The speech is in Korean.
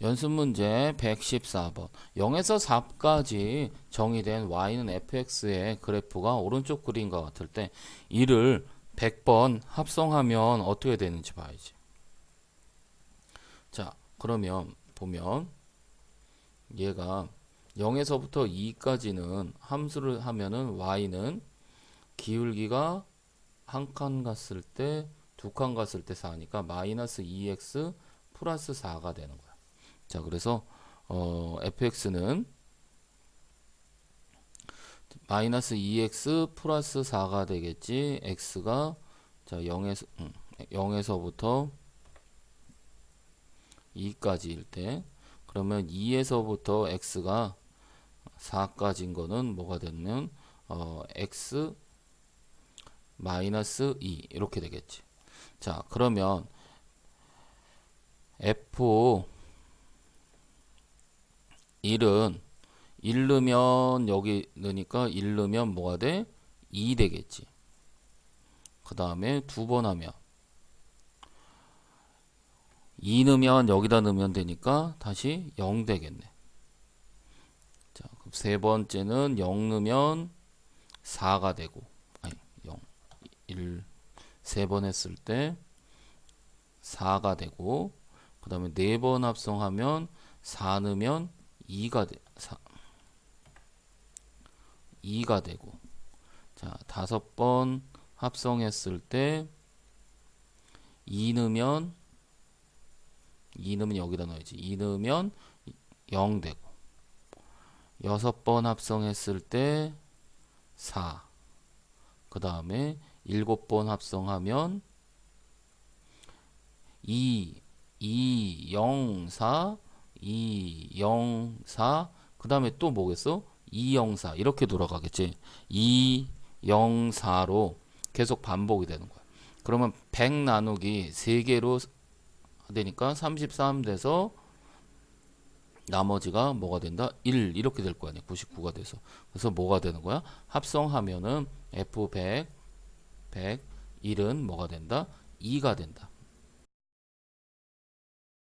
연습 문제 114번. 0에서 4까지 정의된 y는 fx의 그래프가 오른쪽 그림과 같을 때 이를 100번 합성하면 어떻게 되는지 봐야지. 자, 그러면 보면 얘가 0에서부터 2까지는 함수를 하면은 y는 기울기가 한 칸 갔을 때, 두 칸 갔을 때 4니까 마이너스 2x 플러스 4가 되는 거야. 자, 그래서 어, fx는 마이너스 2x 플러스 4가 되겠지. x가 자 0에서 음, 0에서부터 2까지일 때 그러면 2에서부터 x가 4까지인 거는 뭐가 되면 어, x 마이너스 2 이렇게 되겠지. 자, 그러면 f 1은 1 넣으면 여기 넣으니까 1 넣으면 뭐가 돼? 2 되겠지. 그 다음에 두 번 하면 2 넣으면 여기다 넣으면 되니까 다시 0 되겠네. 자, 그럼 세 번째는 0 넣으면 4가 되고 아니 0 1 세 번 했을 때 4가 되고 그 다음에 네 번 합성하면 4 넣으면 2가 돼, 4, 2가 되고. 자 다섯 번 합성했을 때 2 넣으면 2 넣으면 여기다 넣어야지. 2 넣으면 0 되고. 여섯 번 합성했을 때 4. 그 다음에 일곱 번 합성하면 2, 2, 0, 4, 2, 0, 4. 그 다음에 또 뭐겠어? 2, 0, 4. 이렇게 돌아가겠지. 2, 0, 4로 계속 반복이 되는 거야. 그러면 100 나누기 3개로 되니까 33 돼서 나머지가 뭐가 된다? 1 이렇게 될 거 아니야. 99가 돼서. 그래서 뭐가 되는 거야? 합성하면은 F100 100 1은 뭐가 된다? 2가 된다.